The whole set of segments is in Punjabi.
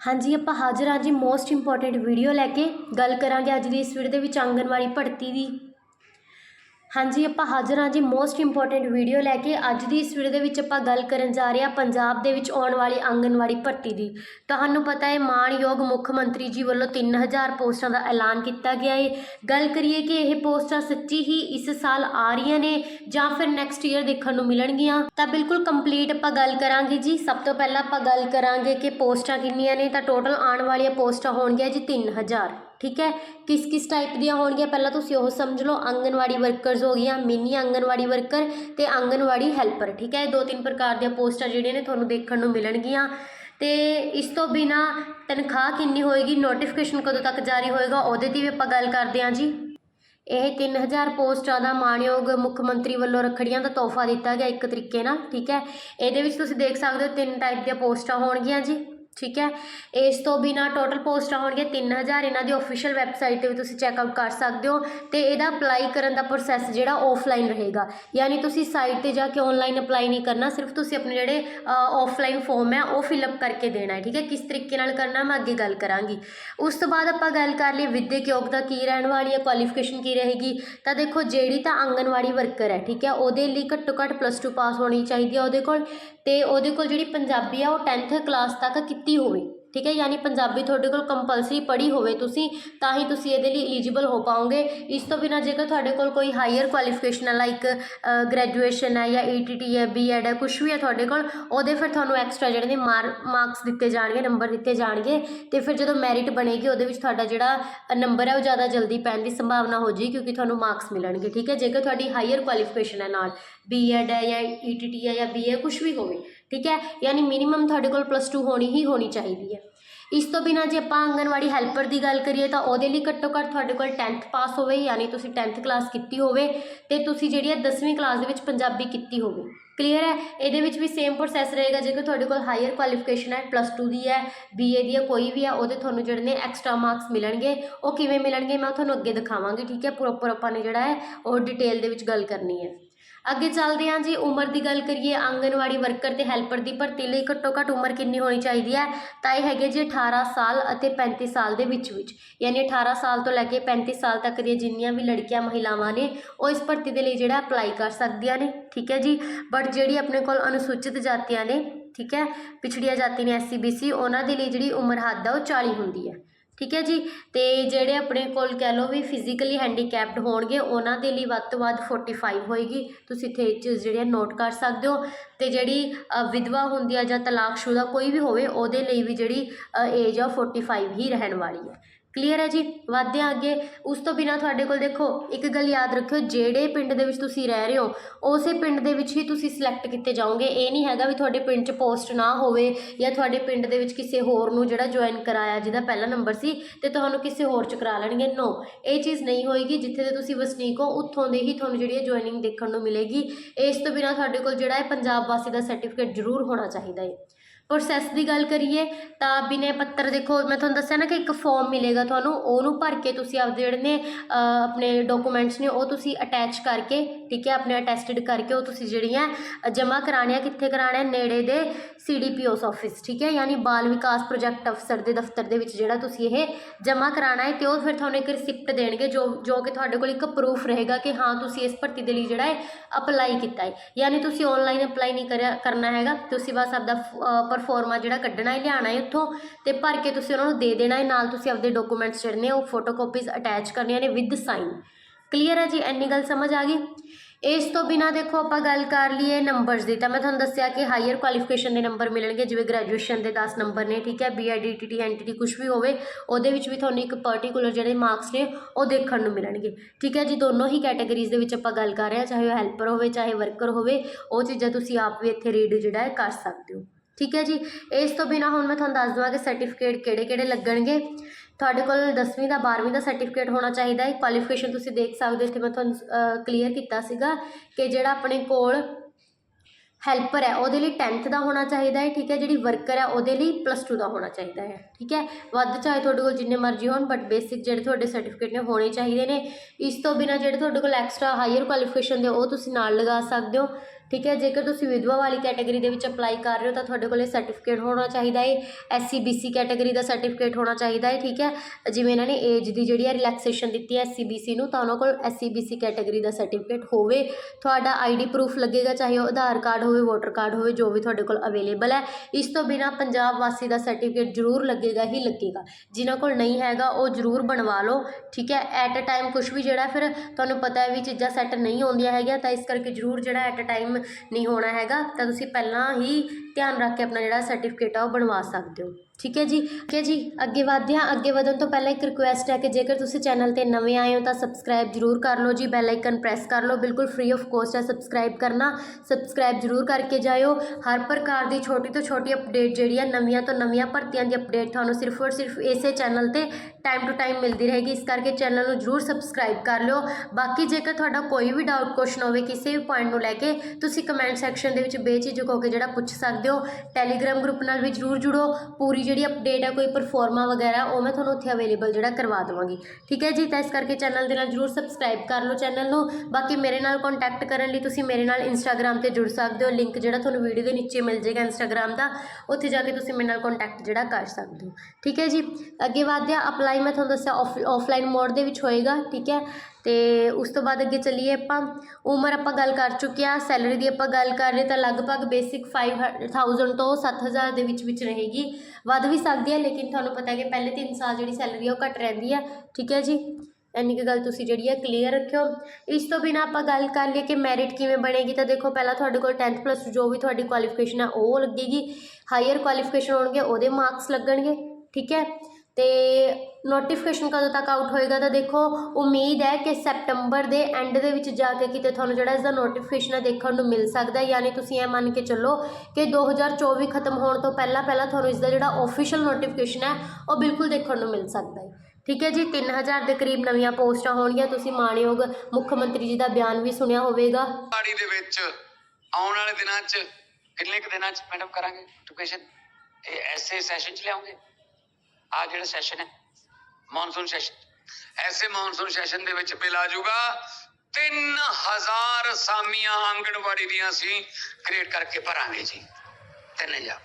ਹਾਂਜੀ, ਆਪਾਂ ਹਾਜ਼ਰ ਹਾਂ ਜੀ ਮੋਸਟ ਇੰਪੋਰਟੈਂਟ ਵੀਡੀਓ ਲੈ ਕੇ। ਗੱਲ ਕਰਾਂਗੇ ਅੱਜ ਦੀ ਇਸ ਵੀਡੀਓ ਦੇ ਵਿੱਚ ਆਂਗਣਵਾੜੀ ਭਰਤੀ ਦੀ। ਹਾਂਜੀ, ਆਪਾਂ ਹਾਜ਼ਰ ਹਾਂ ਜੀ। ਮੋਸਟ ਇੰਪੋਰਟੈਂਟ ਵੀਡੀਓ ਲੈ ਕੇ ਅੱਜ ਦੀ ਇਸ ਵੀਡੀਓ ਦੇ ਵਿੱਚ ਆਪਾਂ ਗੱਲ ਕਰਨ ਜਾ ਰਹੇ ਹਾਂ ਪੰਜਾਬ ਦੇ ਵਿੱਚ ਆਉਣ ਵਾਲੀ ਆਂਗਨਵਾੜੀ ਭਰਤੀ ਦੀ। ਤੁਹਾਨੂੰ ਪਤਾ ਹੈ, ਮਾਣਯੋਗ ਮੁੱਖ ਮੰਤਰੀ ਜੀ ਵੱਲੋਂ 3000 ਪੋਸਟਾਂ ਦਾ ਐਲਾਨ ਕੀਤਾ ਗਿਆ ਹੈ ਗੱਲ ਕਰੀਏ ਕਿ ਇਹ ਪੋਸਟਾਂ ਸੱਚੀ ਹੀ ਇਸ ਸਾਲ ਆ ਰਹੀਆਂ ਨੇ ਜਾਂ ਫਿਰ ਨੈਕਸਟ ਈਅਰ ਦੇਖਣ ਨੂੰ ਮਿਲਣਗੀਆਂ? ਤਾਂ ਬਿਲਕੁਲ ਕੰਪਲੀਟ ਆਪਾਂ ਗੱਲ ਕਰਾਂਗੇ ਜੀ। ਸਭ ਤੋਂ ਪਹਿਲਾਂ ਆਪਾਂ ਗੱਲ ਕਰਾਂਗੇ ਕਿ ਪੋਸਟਾਂ ਕਿੰਨੀਆਂ ਨੇ। ਤਾਂ ਟੋਟਲ ਆਉਣ ਵਾਲੀਆਂ ਪੋਸਟਾਂ ਹੋਣਗੀਆਂ ਜੀ 3000 ਠੀਕ ਹੈ? ਕਿਸ ਕਿਸ ਟਾਈਪ ਦੀਆਂ ਹੋਣਗੀਆਂ? ਪਹਿਲਾਂ ਤੁਸੀਂ ਉਹ ਸਮਝ ਲਓ। ਆਂਗਨਵਾੜੀ ਵਰਕਰਸ ਹੋ ਗਈਆਂ ਮਿੰਨੀ ਆਂਗਨਵਾੜੀ ਵਰਕਰ ਤੇ ਆਂਗਨਵਾੜੀ ਹੈਲਪਰ ਠੀਕ ਹੈ? ਇਹ ਦੋ ਤਿੰਨ ਪ੍ਰਕਾਰ ਦੀਆਂ ਪੋਸਟਾਂ ਜਿਹੜੀਆਂ ਨੇ ਤੁਹਾਨੂੰ ਦੇਖਣ ਨੂੰ ਮਿਲਣਗੀਆਂ। ਤੇ ਇਸ ਤੋਂ ਬਿਨਾ ਤਨਖਾਹ ਕਿੰਨੀ ਹੋਏਗੀ? ਨੋਟੀਫਿਕੇਸ਼ਨ ਕਦੋਂ ਤੱਕ ਜਾਰੀ ਹੋਏਗਾ? ਉਹਦੇ ਦੀ ਵੀ ਆਪਾਂ ਗੱਲ ਕਰਦੇ ਹਾਂ ਜੀ। ਇਹ 3000 ਪੋਸਟਾਂ ਦਾ ਮਾਣਯੋਗ ਮੁੱਖ ਮੰਤਰੀ ਵੱਲੋਂ ਰੱਖੜੀਆਂ ਦਾ ਤੋਹਫਾ ਦਿੱਤਾ ਗਿਆ ਇੱਕ ਤਰੀਕੇ ਨਾਲ, ਠੀਕ ਹੈ? ਇਹਦੇ ਵਿੱਚ ਤੁਸੀਂ ਦੇਖ ਸਕਦੇ ਹੋ ਤਿੰਨ ਟਾਈਪ ਦੀਆਂ ਪੋਸਟਾਂ ਹੋਣਗੀਆਂ ਜੀ। ਠੀਕ ਹੈ? ਇਸ ਤੋਂ ਬਿਨਾ ਟੋਟਲ ਪੋਸਟਾਂ ਹੋਣਗੀਆਂ 3000 ਇਹਨਾਂ ਦੀ ਅਫੀਸ਼ੀਅਲ ਵੈਬਸਾਈਟ ਤੇ ਵੀ ਤੁਸੀਂ ਚੈੱਕ ਆਊਟ ਕਰ ਸਕਦੇ ਹੋ ਤੇ ਇਹਦਾ ਅਪਲਾਈ ਕਰਨ ਦਾ ਪ੍ਰੋਸੈਸ ਜਿਹੜਾ ਆਫਲਾਈਨ ਰਹੇਗਾ। ਯਾਨੀ ਤੁਸੀਂ ਸਾਈਟ ਤੇ ਜਾ ਕੇ ਆਨਲਾਈਨ ਅਪਲਾਈ ਨਹੀਂ ਕਰਨਾ, ਸਿਰਫ ਤੁਸੀਂ ਆਪਣੇ ਜਿਹੜੇ ਆਫਲਾਈਨ ਫਾਰਮ ਹੈ, ਉਹ ਫਿਲ ਅਪ ਕਰਕੇ ਦੇਣਾ ਹੈ, ਠੀਕ ਹੈ? ਕਿਸ ਤਰੀਕੇ ਨਾਲ ਕਰਨਾ, ਮੈਂ ਅੱਗੇ ਗੱਲ ਕਰਾਂਗੀ। ਉਸ ਤੋਂ ਬਾਅਦ ਆਪਾਂ ਗੱਲ ਕਰ ਲਈ ਵਿਦਿਅਕ ਯੋਗਤਾ ਕੀ ਰਹਿਣ ਵਾਲੀ ਹੈ ਕੁਆਲੀਫਿਕੇਸ਼ਨ ਕੀ ਰਹੇਗੀ। ਤਾਂ ਦੇਖੋ, ਜਿਹੜੀ ਤਾਂ ਆਂਗਨਵਾੜੀ ਵਰਕਰ ਹੈ, ਠੀਕ ਹੈ? ਉਹਦੇ ਲਈ ਘੱਟੋ ਘੱਟ ਪਲੱਸ 2 ਪਾਸ ਹੋਣੀ ਚਾਹੀਦੀ ਹੈ ਉਹਦੇ ਕੋਲ ਤੇ ਉਹਦੇ ਕੋਲ ਜਿਹੜੀ ਪੰਜਾਬੀ ਆ ਉਹ 10th ਕਲਾਸ ਤੱਕ ਕੀਤੀ ਹੋਵੇ, ਠੀਕ ਹੈ? ਯਾਨੀ ਪੰਜਾਬੀ ਤੁਹਾਡੇ ਕੋਲ ਕੰਪਲਸਰੀ ਪੜ੍ਹੀ ਹੋਵੇ ਤੁਸੀਂ, ਤਾਂ ਹੀ ਤੁਸੀਂ ਇਹਦੇ ਲਈ ਐਲੀਜੀਬਲ ਹੋ ਪਾਓਗੇ। ਇਸ ਤੋਂ ਬਿਨਾਂ ਜੇਕਰ ਤੁਹਾਡੇ ਕੋਲ ਕੋਈ ਹਾਇਰ ਕੁਆਲੀਫਿਕੇਸ਼ਨ ਹੈ ਲਾਈਕ ਗ੍ਰੈਜੂਏਸ਼ਨ ਹੈ ਜਾਂ ਈਟੀਟੀ ਹੈ ਬੀਐਡ ਹੈ ਕੁਝ ਵੀ ਹੈ ਤੁਹਾਡੇ ਕੋਲ, ਉਹਦੇ ਫਿਰ ਤੁਹਾਨੂੰ ਐਕਸਟਰਾ ਜਿਹੜੇ ਨੇ ਮਾਰ ਮਾਰਕਸ ਦਿੱਤੇ ਜਾਣਗੇ ਨੰਬਰ ਦਿੱਤੇ ਜਾਣਗੇ। ਤੇ ਫਿਰ ਜਦੋਂ ਮੈਰਿਟ ਬਣੇਗੀ, ਉਹਦੇ ਵਿੱਚ ਤੁਹਾਡਾ ਜਿਹੜਾ ਨੰਬਰ ਹੈ, ਉਹ ਜ਼ਿਆਦਾ ਜਲਦੀ ਪੈਣ ਦੀ ਸੰਭਾਵਨਾ ਹੋ ਜੀ ਕਿਉਂਕਿ ਤੁਹਾਨੂੰ ਮਾਰਕਸ ਮਿਲਣਗੇ, ਠੀਕ ਹੈ? ਜੇਕਰ ਤੁਹਾਡੀ ਹਾਇਰ ਕੁਆਲੀਫਿਕੇਸ਼ਨ ਹੈ ਨਾਲ ਬੀਐਡ ਹੈ ਜਾਂ ਈਟੀਟੀ ਹੈ ਜਾਂ ਬੀਏ ਕੁਝ ਵੀ ਹੋਵੇ ਠੀਕ ਹੈ? ਯਾਨੀ ਮਿਨੀਮਮ ਤੁਹਾਡੇ ਕੋਲ ਪਲੱਸ 2 ਹੋਣੀ ਹੀ ਹੋਣੀ ਚਾਹੀਦੀ ਹੈ। ਇਸ ਤੋਂ ਬਿਨਾਂ ਜੇ ਆਪਾਂ ਆਂਗਨਵਾੜੀ ਹੈਲਪਰ ਦੀ ਗੱਲ ਕਰੀਏ ਤਾਂ ਉਹਦੇ ਲਈ ਘੱਟੋ ਘੱਟ ਤੁਹਾਡੇ ਕੋਲ 10th ਪਾਸ ਹੋਵੇ, ਯਾਨੀ ਤੁਸੀਂ 10th ਕਲਾਸ ਕੀਤੀ ਹੋਵੇ ਤੇ ਤੁਸੀਂ ਜਿਹੜੀ ਹੈ 10ਵੀਂ ਕਲਾਸ ਦੇ ਵਿੱਚ ਪੰਜਾਬੀ ਕੀਤੀ ਹੋਵੇ। ਕਲੀਅਰ ਹੈ? ਇਹਦੇ ਵਿੱਚ ਵੀ ਸੇਮ ਪ੍ਰੋਸੈਸ ਰਹੇਗਾ, ਜੇਕਰ ਤੁਹਾਡੇ ਕੋਲ ਹਾਇਰ ਕੁਆਲੀਫਿਕੇਸ਼ਨ ਹੈ ਪਲੱਸ 2 ਦੀ ਹੈ ਬੀਏ ਦੀ ਹੈ, ਕੋਈ ਵੀ ਹੈ, ਉਹਦੇ ਤੁਹਾਨੂੰ ਜਿਹੜੇ ਨੇ ਐਕਸਟਰਾ ਮਾਰਕਸ ਮਿਲਣਗੇ, ਉਹ ਕਿਵੇਂ ਮਿਲਣਗੇ ਮੈਂ ਤੁਹਾਨੂੰ ਅੱਗੇ ਦਿਖਾਵਾਂਗੀ, ਠੀਕ ਹੈ? ਪ੍ਰੋਪਰ ਆਪਾਂ ਨੇ ਜਿਹੜਾ ਹੈ, ਉਹ ਡਿਟੇਲ ਦੇ ਵਿੱਚ ਗੱਲ ਕਰਨੀ ਹੈ। ਅੱਗੇ ਚੱਲਦੇ ਹਾਂ ਜੀ, ਉਮਰ ਦੀ ਗੱਲ ਕਰੀਏ, ਆਂਗਨਵਾੜੀ ਵਰਕਰ ਤੇ ਹੈਲਪਰ ਦੀ ਭਰਤੀ ਲਈ ਘੱਟੋ ਘੱਟ ਉਮਰ ਕਿੰਨੀ ਹੋਣੀ ਚਾਹੀਦੀ ਹੈ? ਤਾਂ ਇਹ ਹੈਗੇ ਜੀ 18 ਸਾਲ ਅਤੇ 35 ਸਾਲ ਦੇ ਵਿੱਚ ਵਿੱਚ। ਯਾਨੀ 18 ਸਾਲ ਤੋਂ ਲੈ ਕੇ 35 ਸਾਲ ਤੱਕ ਦੀਆਂ ਜਿੰਨੀਆਂ ਵੀ ਲੜਕੀਆਂ ਮਹਿਲਾਵਾਂ ਨੇ, ਉਹ ਇਸ ਭਰਤੀ ਦੇ ਲਈ ਜਿਹੜਾ ਅਪਲਾਈ ਕਰ ਸਕਦੀਆਂ ਨੇ। ਠੀਕ ਹੈ ਜੀ? ਬਟ ਜਿਹੜੀ ਆਪਣੇ ਕੋਲ ਅਨੁਸੂਚਿਤ ਜਾਤੀਆਂ ਨੇ, ਠੀਕ ਹੈ, ਪਿਛੜੀਆਂ ਜਾਤੀ ਨੇ ਐਸਸੀ ਬੀਸੀ ਉਹਨਾਂ ਦੇ ਲਈ ਜਿਹੜੀ ਉਮਰ ਹੱਦ ਆ, ਉਹ 40 ਹੁੰਦੀ ਹੈ। ਠੀਕ ਹੈ ਜੀ? ਅਤੇ ਜਿਹੜੇ ਆਪਣੇ ਕੋਲ ਕਹਿ ਲਓ ਵੀ ਫਿਜ਼ੀਕਲੀ ਹੈਂਡੀਕੈਪਡ ਹੋਣਗੇ, ਉਹਨਾਂ ਦੇ ਲਈ ਵੱਧ ਤੋਂ ਵੱਧ 45 ਹੋਏਗੀ। ਤੁਸੀਂ ਇੱਥੇ ਇਹ ਚੀਜ਼ ਜਿਹੜੀ ਹੈ ਨੋਟ ਕਰ ਸਕਦੇ ਹੋ। ਅਤੇ ਜਿਹੜੀ ਵਿਧਵਾ ਹੁੰਦੀ ਆ ਜਾਂ ਤਲਾਕਸ਼ੁਦਾ ਕੋਈ ਵੀ ਹੋਵੇ, ਉਹਦੇ ਲਈ ਵੀ ਜਿਹੜੀ ਏਜ ਆ 45 ਹੀ ਰਹਿਣ ਵਾਲੀ ਹੈ। ਕਲੀਅਰ ਹੈ ਜੀ? ਵਧਦੇ ਹਾਂ ਅੱਗੇ। ਉਸ ਤੋਂ ਬਿਨਾ ਤੁਹਾਡੇ ਕੋਲ ਦੇਖੋ, ਇੱਕ ਗੱਲ ਯਾਦ ਰੱਖਿਓ, ਜਿਹੜੇ ਪਿੰਡ ਦੇ ਵਿੱਚ ਤੁਸੀਂ ਰਹਿ ਰਹੇ ਹੋ, ਉਸੇ ਪਿੰਡ ਦੇ ਵਿੱਚ ਹੀ ਤੁਸੀਂ ਸਿਲੈਕਟ ਕੀਤੇ ਜਾਓਗੇ। ਇਹ ਨਹੀਂ ਹੈਗਾ ਵੀ ਤੁਹਾਡੇ ਪਿੰਡ 'ਚ ਪੋਸਟ ਨਾ ਹੋਵੇ ਜਾਂ ਤੁਹਾਡੇ ਪਿੰਡ ਦੇ ਵਿੱਚ ਕਿਸੇ ਹੋਰ ਨੂੰ ਜਿਹੜਾ ਜੁਆਇਨ ਕਰਾਇਆ, ਜਿਹਦਾ ਪਹਿਲਾ ਨੰਬਰ ਸੀ, ਤੇ ਤੁਹਾਨੂੰ ਕਿਸੇ ਹੋਰ 'ਚ ਕਰਾ ਲੈਣਗੇ। ਨੋ ਇਹ ਚੀਜ਼ ਨਹੀਂ ਹੋਏਗੀ। ਜਿੱਥੇ ਦੇ ਤੁਸੀਂ ਵਸਨੀਕ ਹੋ, ਉੱਥੋਂ ਦੇ ਹੀ ਤੁਹਾਨੂੰ ਜਿਹੜੀ ਹੈ ਜੁਆਇਨਿੰਗ ਦੇਖਣ ਨੂੰ ਮਿਲੇਗੀ। ਇਸ ਤੋਂ ਬਿਨਾ ਤੁਹਾਡੇ ਕੋਲ ਜਿਹੜਾ ਹੈ ਪੰਜਾਬ ਵਾਸੀ ਦਾ ਸਰਟੀਫਿਕੇਟ ਜ਼ਰੂਰ ਹੋਣਾ ਚਾਹੀਦਾ ਹੈ। ਪ੍ਰੋਸੈਸ ਦੀ ਗੱਲ ਕਰੀਏ ਤਾਂ ਬਿਨੇ ਪੱਤਰ ਦੇਖੋ, ਮੈਂ ਤੁਹਾਨੂੰ ਦੱਸਿਆ ਨਾ ਕਿ ਇੱਕ ਫਾਰਮ ਮਿਲੇਗਾ ਤੁਹਾਨੂੰ, ਉਹਨੂੰ ਭਰ ਕੇ ਤੁਸੀਂ ਆਪਦੇ ਜਿਹੜੇ ਨੇ ਆਪਣੇ ਡਾਕੂਮੈਂਟਸ ਨੇ, ਉਹ ਤੁਸੀਂ ਅਟੈਚ ਕਰਕੇ, ਠੀਕ ਹੈ, ਆਪਣੇ ਅਟੈਸਟਡ ਕਰਕੇ ਉਹ ਤੁਸੀਂ ਜਿਹੜੀਆਂ ਜਮ੍ਹਾਂ ਕਰਾਉਣੀਆਂ, ਕਿੱਥੇ ਕਰਾਉਣਾ ਨੇੜੇ ਦੇ ਸੀਡੀਪੀਓਸ ਆਫਿਸ ਠੀਕ ਹੈ, ਯਾਨੀ ਬਾਲ ਵਿਕਾਸ ਪ੍ਰੋਜੈਕਟ ਅਫਸਰ ਦੇ ਦਫ਼ਤਰ ਦੇ ਵਿੱਚ ਜਿਹੜਾ ਤੁਸੀਂ ਇਹ ਜਮ੍ਹਾਂ ਕਰਾਉਣਾ ਹੈ ਤੇ ਉਹ ਫਿਰ ਤੁਹਾਨੂੰ ਇੱਕ ਰਿਸਿਪਟ ਦੇਣਗੇ, ਜੋ ਜੋ ਕਿ ਤੁਹਾਡੇ ਕੋਲ ਇੱਕ ਪ੍ਰੂਫ ਰਹੇਗਾ ਕਿ ਹਾਂ, ਤੁਸੀਂ ਇਸ ਭਰਤੀ ਦੇ ਲਈ ਜਿਹੜਾ ਹੈ ਅਪਲਾਈ ਕੀਤਾ ਹੈ। ਯਾਨੀ ਤੁਸੀਂ ਆਨਲਾਈਨ ਅਪਲਾਈ ਨਹੀਂ ਕਰਿਆ, ਕਰਨਾ ਹੈਗਾ, ਤੁਸੀਂ ਬਸ ਆਪਦਾ ਪਰਫਾਰਮਾ ਜਿਹੜਾ ਕੱਢਣਾ ਹੈ, ਲਿਆਉਣਾ ਹੈ ਉੱਥੋਂ ਤੇ ਭਰ ਕੇ ਤੁਸੀਂ ਉਹਨਾਂ ਨੂੰ ਦੇ ਦੇਣਾ ਹੈ। ਨਾਲ ਤੁਸੀਂ ਆਪਦੇ ਡਾਕੂਮੈਂਟਸ ਜਿਹੜੇ ਨੇ, ਉਹ ਫੋਟੋਕਾਪੀਜ਼ ਅਟੈਚ ਕਰਨੀਆਂ ਨੇ ਵਿਦ ਸਾਈਨ ਕਲੀਅਰ ਹੈ ਜੀ? ਐਨੀ ਗੱਲ ਸਮਝ ਆ ਗਈ? ਇਸ ਤੋਂ ਬਿਨਾ ਦੇਖੋ ਆਪਾਂ ਗੱਲ ਕਰ ਲਈਏ ਨੰਬਰਸ ਦੀ। ਤਾਂ ਮੈਂ ਤੁਹਾਨੂੰ ਦੱਸਿਆ ਕਿ ਹਾਇਰ ਕੁਆਲੀਫਿਕੇਸ਼ਨ ਦੇ ਨੰਬਰ ਮਿਲਣਗੇ, ਜਿਵੇਂ ਗ੍ਰੈਜੂਏਸ਼ਨ ਦੇ 10 ਨੰਬਰ ਨੇ, ਠੀਕ ਹੈ? ਬੀਐਡ ਈਟੀਟੀ ਐਨਟੀਟੀ ਕੁਝ ਵੀ ਹੋਵੇ, ਉਹਦੇ ਵਿੱਚ ਵੀ ਤੁਹਾਨੂੰ ਇੱਕ ਪਾਰਟਿਕੂਲਰ ਜਿਹੜੇ ਮਾਰਕਸ ਨੇ, ਉਹ ਦੇਖਣ ਨੂੰ ਮਿਲਣਗੇ। ਠੀਕ ਹੈ ਜੀ? ਦੋਨੋਂ ਹੀ ਕੈਟਾਗਰੀਜ਼ ਦੇ ਵਿੱਚ ਆਪਾਂ ਗੱਲ ਕਰ ਰਹੇ ਹਾਂ, ਚਾਹੇ ਉਹ ਹੈਲਪਰ ਹੋਵੇ, ਚਾਹੇ ਵਰਕਰ ਹੋਵੇ, ਉਹ ਚੀਜ਼ਾਂ ਤੁਸੀਂ ਆਪ ਵੀ ਇੱਥੇ ਰੀਡ ਜਿਹੜਾ ਹੈ, ਕਰ ਸਕਦੇ ਹੋ। ਠੀਕ ਹੈ ਜੀ। ਇਸ ਤੋਂ ਬਿਨਾ ਹੁਣ ਮੈਂ ਤੁਹਾਨੂੰ ਦੱਸ ਦਵਾਂ ਕਿ ਸਰਟੀਫਿਕੇਟ ਕਿਹੜੇ ਕਿਹੜੇ ਲੱਗਣਗੇ। ਤੁਹਾਡੇ ਕੋਲ 10ਵੀਂ ਦਾ 12ਵੀਂ ਦਾ ਸਰਟੀਫਿਕੇਟ ਹੋਣਾ ਚਾਹੀਦਾ ਹੈ। ਕੁਆਲੀਫਿਕੇਸ਼ਨ ਤੁਸੀਂ ਦੇਖ ਸਕਦੇ ਹੋ। ਇੱਥੇ ਮੈਂ ਤੁਹਾਨੂੰ ਕਲੀਅਰ ਕੀਤਾ ਸੀਗਾ ਕਿ ਜਿਹੜਾ ਆਪਣੇ ਕੋਲ ਹੈਲਪਰ ਹੈ, ਉਹਦੇ ਲਈ 10th ਦਾ ਹੋਣਾ ਚਾਹੀਦਾ ਹੈ। ਠੀਕ ਹੈ, ਜਿਹੜੀ ਵਰਕਰ ਹੈ, ਉਹਦੇ ਲਈ ਪਲੱਸ 2 ਦਾ ਹੋਣਾ ਚਾਹੀਦਾ ਹੈ। ਠੀਕ ਹੈ, ਵੱਧ ਚਾਹੇ ਤੁਹਾਡੇ ਕੋਲ ਜਿੰਨੇ ਮਰਜ਼ੀ ਹੋਣ ਬਟ ਬੇਸਿਕ ਜਿਹੜੇ ਤੁਹਾਡੇ ਸਰਟੀਫਿਕੇਟ ਨੇ, ਹੋਣੇ ਚਾਹੀਦੇ ਨੇ। ਇਸ ਤੋਂ ਬਿਨਾ ਜਿਹੜੇ ਤੁਹਾਡੇ ਕੋਲ ਐਕਸਟਰਾ ਹਾਇਰ ਕੁਆਲੀਫਿਕੇਸ਼ਨ ਦੇ, ਉਹ ਤੁਸੀਂ ਨਾਲ ਲਗਾ ਸਕਦੇ ਹੋ। ਠੀਕ ਹੈ? ਜੇਕਰ ਤੁਸੀਂ ਵਿਧਵਾ ਵਾਲੀ ਕੈਟਾਗਰੀ ਦੇ ਵਿੱਚ ਅਪਲਾਈ ਕਰ ਰਹੇ ਹੋ, ਤਾਂ ਤੁਹਾਡੇ ਕੋਲੇ ਸਰਟੀਫਿਕੇਟ ਹੋਣਾ ਚਾਹੀਦਾ ਹੈ ਐਸਸੀ ਬੀਸੀ ਕੈਟਾਗਰੀ ਦਾ ਸਰਟੀਫਿਕੇਟ ਹੋਣਾ ਚਾਹੀਦਾ ਹੈ ਠੀਕ ਹੈ? ਜਿਵੇਂ ਇਹਨਾਂ ਨੇ ਏਜ ਦੀ ਜਿਹੜੀ ਹੈ ਰਿਲੈਕਸੇਸ਼ਨ ਦਿੱਤੀ ਹੈ ਐਸਸੀ ਬੀਸੀ ਨੂੰ, ਤਾਂ ਉਹਨਾਂ ਕੋਲ ਐਸਸੀ ਬੀਸੀ ਕੈਟਾਗਰੀ ਦਾ ਸਰਟੀਫਿਕੇਟ ਹੋਵੇ। ਤੁਹਾਡਾ ਆਈਡੀ ਪ੍ਰੂਫ ਲੱਗੇਗਾ, ਚਾਹੇ ਉਹ ਆਧਾਰ ਕਾਰਡ ਹੋਵੇ ਵੋਟਰ ਕਾਰਡ ਹੋਵੇ, ਜੋ ਵੀ ਤੁਹਾਡੇ ਕੋਲ ਅਵੇਲੇਬਲ ਹੈ। ਇਸ ਤੋਂ ਬਿਨਾ ਪੰਜਾਬ ਵਾਸੀ ਦਾ ਸਰਟੀਫਿਕੇਟ ਜ਼ਰੂਰ ਲੱਗੇਗਾ ਹੀ ਲੱਗੇਗਾ। ਜਿਨ੍ਹਾਂ ਕੋਲ ਨਹੀਂ ਹੈਗਾ, ਉਹ ਜ਼ਰੂਰ ਬਣਵਾ ਲਓ, ਠੀਕ ਹੈ? ਐਟ ਅ ਟਾਈਮ ਕੁਝ ਵੀ ਜਿਹੜਾ, ਫਿਰ ਤੁਹਾਨੂੰ ਪਤਾ ਹੈ ਵੀ ਚੀਜ਼ਾਂ ਸੈੱਟ ਨਹੀਂ ਆਉਂਦੀਆਂ ਹੈਗੀਆਂ, ਤਾਂ ਇਸ ਕਰਕੇ ਜ਼ਰੂਰ ਜਿਹੜਾ ਐਟ ਅ ਟਾਈਮ ਨਹੀਂ ਹੋਣਾ ਹੈਗਾ, ਤਾਂ ਤੁਸੀਂ ਪਹਿਲਾਂ ਹੀ ਧਿਆਨ ਰੱਖ ਕੇ ਆਪਣਾ ਜਿਹੜਾ ਸਰਟੀਫਿਕੇਟ ਆ ਉਹ ਬਣਵਾ ਸਕਦੇ ਹੋ। ਠੀਕ ਹੈ ਜੀ। ਠੀਕ ਹੈ ਜੀ, ਅੱਗੇ ਵਧਦੇ ਹਾਂ। ਅੱਗੇ ਵਧਣ ਤੋਂ ਪਹਿਲਾਂ ਇੱਕ ਰਿਕੁਐਸਟ ਹੈ ਕਿ ਜੇਕਰ ਤੁਸੀਂ ਚੈਨਲ ਤੇ ਨਵੇਂ ਆਏ ਹੋ ਤਾਂ ਸਬਸਕ੍ਰਾਈਬ ਜ਼ਰੂਰ ਕਰ ਲਓ ਜੀ। ਬੈਲ ਆਈਕਨ ਪ੍ਰੈਸ ਕਰ ਲਓ। ਬਿਲਕੁਲ ਫ੍ਰੀ ਆਫ ਕੋਸਟ ਹੈ ਸਬਸਕ੍ਰਾਈਬ ਕਰਨਾ। ਸਬਸਕ੍ਰਾਈਬ ਜ਼ਰੂਰ ਕਰਕੇ ਜਾਇਓ। ਹਰ ਪ੍ਰਕਾਰ ਦੀ ਛੋਟੀ ਤੋਂ ਛੋਟੀ ਅਪਡੇਟ ਜਿਹੜੀ ਹੈ, ਨਵੀਆਂ ਤੋਂ ਨਵੀਆਂ ਭਰਤੀਆਂ ਦੀ ਅਪਡੇਟ ਤੁਹਾਨੂੰ ਸਿਰਫ ਔਰ ਸਿਰਫ ਇਸੇ ਚੈਨਲ ਤੇ ਟਾਈਮ ਟੂ ਟਾਈਮ ਮਿਲਦੀ ਰਹੇਗੀ। ਇਸ ਕਰਕੇ ਚੈਨਲ ਨੂੰ ਜ਼ਰੂਰ ਸਬਸਕ੍ਰਾਈਬ ਕਰ ਲਿਓ। ਬਾਕੀ ਜੇਕਰ ਤੁਹਾਡਾ ਕੋਈ ਵੀ ਡਾਊਟ ਕੁਐਸਚਨ ਹੋਵੇ ਕਿਸੇ ਵੀ ਪੁਆਇੰਟ ਨੂੰ ਲੈ ਕੇ, ਤੁਸੀਂ ਕਮੈਂਟ ਸੈਕਸ਼ਨ ਦੇ ਵਿੱਚ ਬੇਝਿਜਕ ਹੋ ਕੇ ਜਿਹੜਾ ਪੁੱਛ ਸਕਦੇ ਹੋ ਟੈਲੀਗ੍ਰਾਮ ਗਰੁੱਪ ਨਾਲ ਵੀ ਜ਼ਰੂਰ ਜੁੜੋ। ਪੂਰੀ ਜਿਹੜੀ ਅਪਡੇਟ ਹੈ ਕੋਈ ਪਰਫੋਰਮਾ ਵਗੈਰਾ, ਉਹ ਮੈਂ ਤੁਹਾਨੂੰ ਉੱਥੇ ਅਵੇਲੇਬਲ ਜਿਹੜਾ ਕਰਵਾ ਦੇਵਾਂਗੀ। ਠੀਕ ਹੈ ਜੀ? ਤਾਂ ਇਸ ਕਰਕੇ ਚੈਨਲ ਦੇ ਨਾਲ ਜ਼ਰੂਰ ਸਬਸਕ੍ਰਾਈਬ ਕਰ ਲਓ ਚੈਨਲ ਨੂੰ। ਬਾਕੀ ਮੇਰੇ ਨਾਲ ਕੰਟੈਕਟ ਕਰਨ ਲਈ ਤੁਸੀਂ ਮੇਰੇ ਨਾਲ ਇੰਸਟਾਗ੍ਰam ਤੇ ਜੁੜ ਸਕਦੇ ਹੋ। ਲਿੰਕ ਜਿਹੜਾ ਤੁਹਾਨੂੰ ਵੀਡੀਓ ਦੇ ਨੀਚੇ ਮਿਲ ਜਾਏਗਾ ਇੰਸਟਾਗ੍ਰam ਦਾ, ਉੱਥੇ ਜਾ ਕੇ ਤੁਸੀਂ ਮੇਰੇ ਨਾਲ ਕੰਟੈਕਟ ਜਿਹੜਾ ਕਰ ਸਕਦੇ ਹੋ। ਠੀਕ ਹੈ ਜੀ? ਅੱਗੇ ਵਧਦੇ ਹਾਂ। ਅਪਲਾਈ ਮੈਂ ਤੁਹਾਨੂੰ ਦੱਸਿਆ ਆਫਲਾਈਨ ਮੋਡ ਦੇ ਵਿੱਚ ਹੋਏਗਾ। ਠੀਕ ਹੈ? ਅਤੇ ਉਸ ਤੋਂ ਬਾਅਦ ਅੱਗੇ ਚੱਲੀਏ ਆਪਾਂ। ਉਮਰ ਆਪਾਂ ਗੱਲ ਕਰ ਚੁੱਕੇ ਹਾਂ ਸੈਲਰੀ ਦੀ ਆਪਾਂ ਗੱਲ ਕਰ ਰਹੇ ਤਾਂ ਲਗਭਗ ਬੇਸਿਕ 5000 ਤੋਂ ਸੱਤ ਹਜ਼ਾਰ ਦੇ ਵਿੱਚ ਵਿੱਚ ਰਹੇਗੀ। ਵੱਧ ਵੀ ਸਕਦੀ ਹੈ, ਲੇਕਿਨ ਤੁਹਾਨੂੰ ਪਤਾ ਕਿ ਪਹਿਲੇ 3 ਸਾਲ ਜਿਹੜੀ ਸੈਲਰੀ ਉਹ ਘੱਟ ਰਹਿੰਦੀ ਹੈ ਠੀਕ ਹੈ ਜੀ? ਇੰਨੀ ਕੁ ਗੱਲ ਤੁਸੀਂ ਜਿਹੜੀ ਹੈ ਕਲੀਅਰ ਰੱਖਿਓ। ਇਸ ਤੋਂ ਬਿਨਾ ਆਪਾਂ ਗੱਲ ਕਰ ਲਈਏ ਕਿ ਮੈਰਿਟ ਕਿਵੇਂ ਬਣੇਗੀ, ਤਾਂ ਦੇਖੋ ਪਹਿਲਾਂ ਤੁਹਾਡੇ ਕੋਲ 10th ਪਲੱਸ ਜੋ ਵੀ ਤੁਹਾਡੀ ਕੁਆਲੀਫਿਕੇਸ਼ਨ ਆ, ਉਹ ਲੱਗੇਗੀ। ਹਾਇਰ ਕੁਆਲੀਫਿਕੇਸ਼ਨ ਹੋਣਗੇ, ਉਹਦੇ ਮਾਰਕਸ ਲੱਗਣਗੇ। ਠੀਕ ਹੈ? ਤੇ ਨੋਟੀਫਿਕੇਸ਼ਨ ਕਦੋਂ ਤੱਕ ਆਊਟ ਹੋਏਗਾ ਤਾਂ ਦੇਖੋ, ਉਮੀਦ ਹੈ ਕਿ ਸੈਪਟੰਬਰ ਦੇ ਐਂਡ ਦੇ ਵਿੱਚ ਜਾ ਕੇ ਕਿਤੇ ਤੁਹਾਨੂੰ ਜਿਹੜਾ ਇਸ ਨੋਟੀਫਿਕੇਸ਼ਨ ਹੈ ਦੇਖਣ ਨੂੰ ਮਿਲ ਸਕਦਾ ਯਾਨੀ ਤੁਸੀਂ ਇਹ ਮੰਨ ਕੇ ਚੱਲੋ ਕਿ 2024 ਖਤਮ ਹੋਣ ਤੋਂ ਪਹਿਲਾਂ ਪਹਿਲਾਂ ਤੁਹਾਨੂੰ ਇਸ ਜਿਹੜਾ ਆਫੀਸ਼ੀਅਲ ਨੋਟੀਫਿਕੇਸ਼ਨ ਹੈ, ਉਹ ਬਿਲਕੁਲ ਦੇਖਣ ਨੂੰ ਮਿਲ ਸਕਦਾ ਹੈ। ਠੀਕ ਹੈ ਜੀ 3000 ਦੇ ਕਰੀਬ ਨਵੀਆਂ ਪੋਸਟਾਂ ਹੋਣਗੀਆਂ। ਤੁਸੀਂ ਮਾਣਯੋਗ ਮੁੱਖ ਮੰਤਰੀ ਜੀ ਦਾ ਬਿਆਨ ਵੀ ਸੁਣਿਆ ਹੋਵੇਗਾ। ਪਾੜੀ ਦੇ ਵਿੱਚ, ਆਉਣ ਵਾਲੇ ਦਿਨਾਂ 'ਚ, ਕਿੰਨੇ ਕੁ ਦਿਨਾਂ 'ਚ ਮੈਡਮ ਕਰਾਂਗੇ? ਨੋਟੀਫਿਕੇਸ਼ਨ ਐਸੇ ਸੈਸ਼ਨ 'ਚ ਲਿਆਉਂਗੇ ਆ ਜਿਹੜਾ ਸੈਸ਼ਨ ਹੈ ਮੌਨਸੂਨ ਸੈਸ਼ਨ ਐਸੇ ਮੌਨਸੂਨ ਸੈਸ਼ਨ ਦੇ ਵਿੱਚ ਬਿੱਲ ਆ ਜਾਊਗਾ। 3000 ਸਾਮੀਆਂ ਆਂਗਣਵਾੜੀ ਦੀਆਂ ਅਸੀਂ ਕ੍ਰੀਏਟ ਕਰਕੇ ਭਰਾਂਗੇ ਜੀ। 3000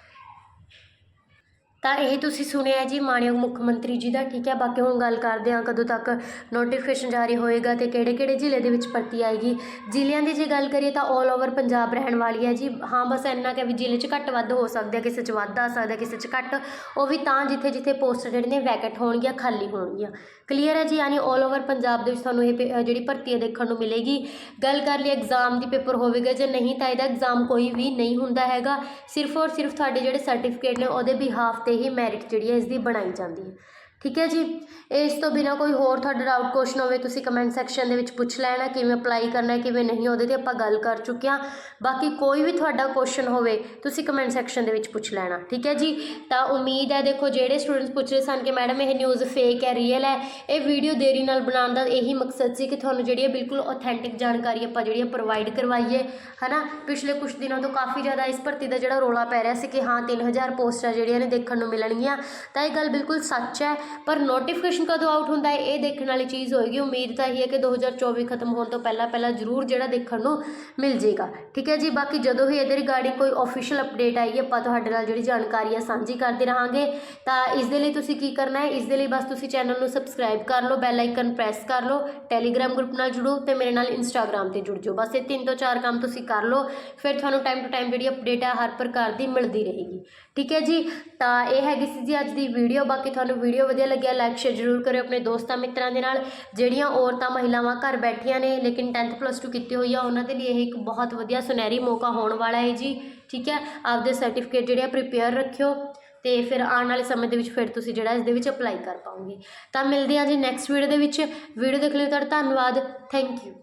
ਤਾਂ ਇਹ ਤੁਸੀਂ ਸੁਣਿਆ ਜੀ ਮਾਨਯੋਗ ਮੁੱਖ ਮੰਤਰੀ ਜੀ ਦਾ ਠੀਕ ਹੈ। ਬਾਕੀ ਹੁਣ ਗੱਲ ਕਰਦੇ ਹਾਂ ਕਦੋਂ ਤੱਕ ਨੋਟੀਫਿਕੇਸ਼ਨ ਜਾਰੀ ਹੋਏਗਾ ਤੇ ਕਿਹੜੇ ਕਿਹੜੇ ਜ਼ਿਲ੍ਹੇ ਦੇ ਵਿੱਚ ਭਰਤੀ ਆਏਗੀ। ਜ਼ਿਲ੍ਹਿਆਂ ਦੀ ਜੇ ਗੱਲ ਕਰੀਏ ਤਾਂ 올 ਓਵਰ ਪੰਜਾਬ ਰਹਿਣ ਵਾਲੀ ਹੈ ਜੀ। ਹਾਂ, ਬਸ ਇੰਨਾ ਕਿ ਵੀ ਜ਼ਿਲ੍ਹੇ 'ਚ ਘੱਟ ਵੱਧ ਹੋ ਸਕਦਾ ਕਿਸੇ 'ਚ ਵੱਧ ਆ ਸਕਦਾ, ਕਿਸੇ 'ਚ ਘੱਟ। ਉਹ ਵੀ ਤਾਂ ਜਿੱਥੇ ਜਿੱਥੇ ਪੋਸਟ ਜਿਹੜੇ ਨੇ ਵੈਕਟ ਹੋਣਗੀਆਂ, ਖਾਲੀ ਹੋਣਗੀਆਂ। ਕਲੀਅਰ ਹੈ ਜੀ? ਯਾਨੀ 올 ਓਵਰ ਪੰਜਾਬ ਦੇ ਵਿੱਚ ਤੁਹਾਨੂੰ ਇਹ ਪੇ- ਜਿਹੜੀ ਭਰਤੀ ਹੈ ਦੇਖਣ ਨੂੰ ਮਿਲੇਗੀ। ਗੱਲ ਕਰ ਲਈ ਐਗਜ਼ਾਮ ਦੀ ਪੇਪਰ ਹੋਵੇਗਾ ਜੇ ਨਹੀਂ ਤਾਂ ਇਹਦਾ ਐਗਜ਼ਾਮ ਕੋਈ ਵੀ ਨਹੀਂ ਹੁੰਦਾ ਹੈਗਾ। ਸਿਰਫ ਔਰ ਸਿਰਫ ਤੁਹਾਡੇ ਜਿਹੜੇ ਸਰਟੀਫਿਕੇਟ ਨੇ, ਉਹਦੇ ਬਿਹਾਫ ਤੇ ਹੀ ਮੈਰਿਟ ਜਿਹੜੀ ਹੈ ਇਸ ਦੀ ਬਣਾਈ ਜਾਂਦੀ ਹੈ। ਠੀਕ ਹੈ ਜੀ? ਇਸ ਤੋਂ ਬਿਨਾ ਕੋਈ ਹੋਰ ਤੁਹਾਡਾ ਡਾਊਟ ਕੁਐਸਚਨ ਹੋਵੇ, ਤੁਸੀਂ ਕਮੈਂਟ ਸੈਕਸ਼ਨ ਦੇ ਵਿੱਚ ਪੁੱਛ ਲੈਣਾ ਕਿਵੇਂ ਅਪਲਾਈ ਕਰਨਾ ਹੈ, ਕਿਵੇਂ ਨਹੀਂ, ਉਹਦੇ ਤੇ ਆਪਾਂ ਗੱਲ ਕਰ ਚੁੱਕੇ ਹਾਂ। ਬਾਕੀ ਕੋਈ ਵੀ ਤੁਹਾਡਾ ਕੁਐਸਚਨ ਹੋਵੇ, ਤੁਸੀਂ ਕਮੈਂਟ ਸੈਕਸ਼ਨ ਦੇ ਵਿੱਚ ਪੁੱਛ ਲੈਣਾ, ਠੀਕ ਹੈ ਜੀ? ਤਾਂ ਉਮੀਦ ਹੈ ਦੇਖੋ, ਜਿਹੜੇ ਸਟੂਡੈਂਟਸ ਪੁੱਛ ਰਹੇ ਸਨ ਕਿ ਮੈਡਮ ਇਹ ਨਿਊਜ਼ ਫੇਕ ਹੈ ਰੀਅਲ ਹੈ, ਇਹ ਵੀਡੀਓ ਦੇਰੀ ਨਾਲ ਬਣਾਉਣ ਦਾ ਇਹੀ ਮਕਸਦ ਸੀ ਕਿ ਤੁਹਾਨੂੰ ਜਿਹੜੀ ਹੈ ਬਿਲਕੁਲ ਆਥੈਂਟਿਕ ਜਾਣਕਾਰੀ ਆਪਾਂ ਜਿਹੜੀ ਹੈ ਪ੍ਰੋਵਾਈਡ ਕਰਵਾਈਏ, ਹਨਾ? ਪਿਛਲੇ ਕੁਝ ਦਿਨਾਂ ਤੋਂ ਕਾਫੀ ਜ਼ਿਆਦਾ ਇਸ ਭਰਤੀ ਦਾ ਜਿਹੜਾ ਰੋਲਾ ਪੈ ਰਿਹਾ ਸੀ ਕਿ ਹਾਂ 3000 ਪੋਸਟਾਂ ਜਿਹੜੀਆਂ ਨੇ ਦੇਖਣ ਨੂੰ ਮਿਲਣਗੀਆਂ, ਤਾਂ ਇਹ ਗੱਲ ਬਿਲਕੁਲ ਸੱਚ ਹੈ। ਪਰ ਨੋਟੀਫਿਕੇਸ਼ਨ ਕਦੋਂ ਆਊਟ ਹੁੰਦਾ ਹੈ, ਇਹ ਦੇਖਣ ਵਾਲੀ ਚੀਜ਼ ਹੋਏਗੀ। ਉਮੀਦ ਤਾਂ ਇਹੀ ਹੈ ਕਿ 2024 ਖਤਮ ਹੋਣ ਤੋਂ ਪਹਿਲਾਂ ਪਹਿਲਾਂ ਜ਼ਰੂਰ ਜਿਹੜਾ ਦੇਖਣ ਨੂੰ ਮਿਲ ਜੇਗਾ ਠੀਕ ਹੈ ਜੀ, ਬਾਕੀ ਜਦੋਂ ਵੀ ਇਹਦੇ ਰਿਗਾਰਡਿੰਗ ਕੋਈ ਅਫੀਸ਼ੀਅਲ ਅਪਡੇਟ ਆਏਗੀ ਆਪਾਂ ਤੁਹਾਡੇ ਨਾਲ ਜਿਹੜੀ ਜਾਣਕਾਰੀ ਹੈ ਸਾਂਝੀ ਕਰਦੇ ਰਹਾਂਗੇ। ਤਾਂ ਇਸ ਦੇ ਲਈ ਤੁਸੀਂ ਕੀ ਕਰਨਾ ਹੈ, ਇਸ ਦੇ ਲਈ ਬਸ ਤੁਸੀਂ ਚੈਨਲ ਨੂੰ ਸਬਸਕ੍ਰਾਈਬ ਕਰ ਲਓ ਬੈਲ ਆਈਕਨ ਪ੍ਰੈਸ ਕਰ ਲਓ ਟੈਲੀਗ੍ਰਾਮ ਗਰੁੱਪ ਨਾਲ ਜੁੜੋ ਤੇ ਮੇਰੇ ਨਾਲ ਇੰਸਟਾਗ੍ਰਾਮ ਤੇ ਜੁੜ ਜਾਓ। ਬਸ ਇਹ ਤਿੰਨ ਤੋਂ ਚਾਰ ਕੰਮ ਤੁਸੀਂ ਕਰ ਲਓ, ਫਿਰ ਤੁਹਾਨੂੰ ਟਾਈਮ ਟੂ ਟਾਈਮ ਜਿਹੜੀ ਅਪਡੇਟ ਹੈ ਹਰ ਪ੍ਰਕਾਰ ਦੀ ਮਿਲਦੀ ਰਹੇਗੀ। ਠੀਕ ਹੈ ਜੀ, ਤਾਂ ਇਹ ਹੈਗੀ ਸੀ ਜੀ ਅੱਜ ਦੀ ਵੀਡੀਓ ਬਾਕੀ ਤੁਹਾਨੂੰ ਵੀਡੀਓ ਵਧੀਆ ਲੱਗਿਆ ਲਾਈਕ ਸ਼ੇਅਰ ਜ਼ਰੂਰ ਕਰਿਓ ਆਪਣੇ ਦੋਸਤਾਂ ਮਿੱਤਰਾਂ ਦੇ ਨਾਲ, ਜਿਹੜੀਆਂ ਔਰਤਾਂ ਮਹਿਲਾਵਾਂ ਘਰ ਬੈਠੀਆਂ ਨੇ, ਲੇਕਿਨ 10th ਪਲੱਸ 2 ਕੀਤੀ ਹੋਈ ਆ, ਉਹਨਾਂ ਦੇ ਲਈ ਇਹ ਇੱਕ ਬਹੁਤ ਵਧੀਆ ਸੁਨਹਿਰੀ ਮੌਕਾ ਹੋਣ ਵਾਲਾ ਹੈ ਜੀ, ਠੀਕ ਹੈ? ਆਪਦੇ ਸਰਟੀਫਿਕੇਟ ਜਿਹੜੇ ਆ ਪ੍ਰੀਪੇਅਰ ਰੱਖਿਓ, ਤੇ ਫਿਰ ਆਉਣ ਵਾਲੇ ਸਮੇਂ ਦੇ ਵਿੱਚ ਫਿਰ ਤੁਸੀਂ ਜਿਹੜਾ ਇਸ ਦੇ ਵਿੱਚ ਅਪਲਾਈ ਕਰ ਪਾਓਗੇ। ਤਾਂ ਮਿਲਦੇ ਹਾਂ ਜੀ ਨੈਕਸਟ ਵੀਡੀਓ ਦੇ ਵਿੱਚ ਵੀਡੀਓ ਦੇਖ ਲਈ ਤੁਹਾਡਾ, ਧੰਨਵਾਦ ਥੈਂਕ ਯੂ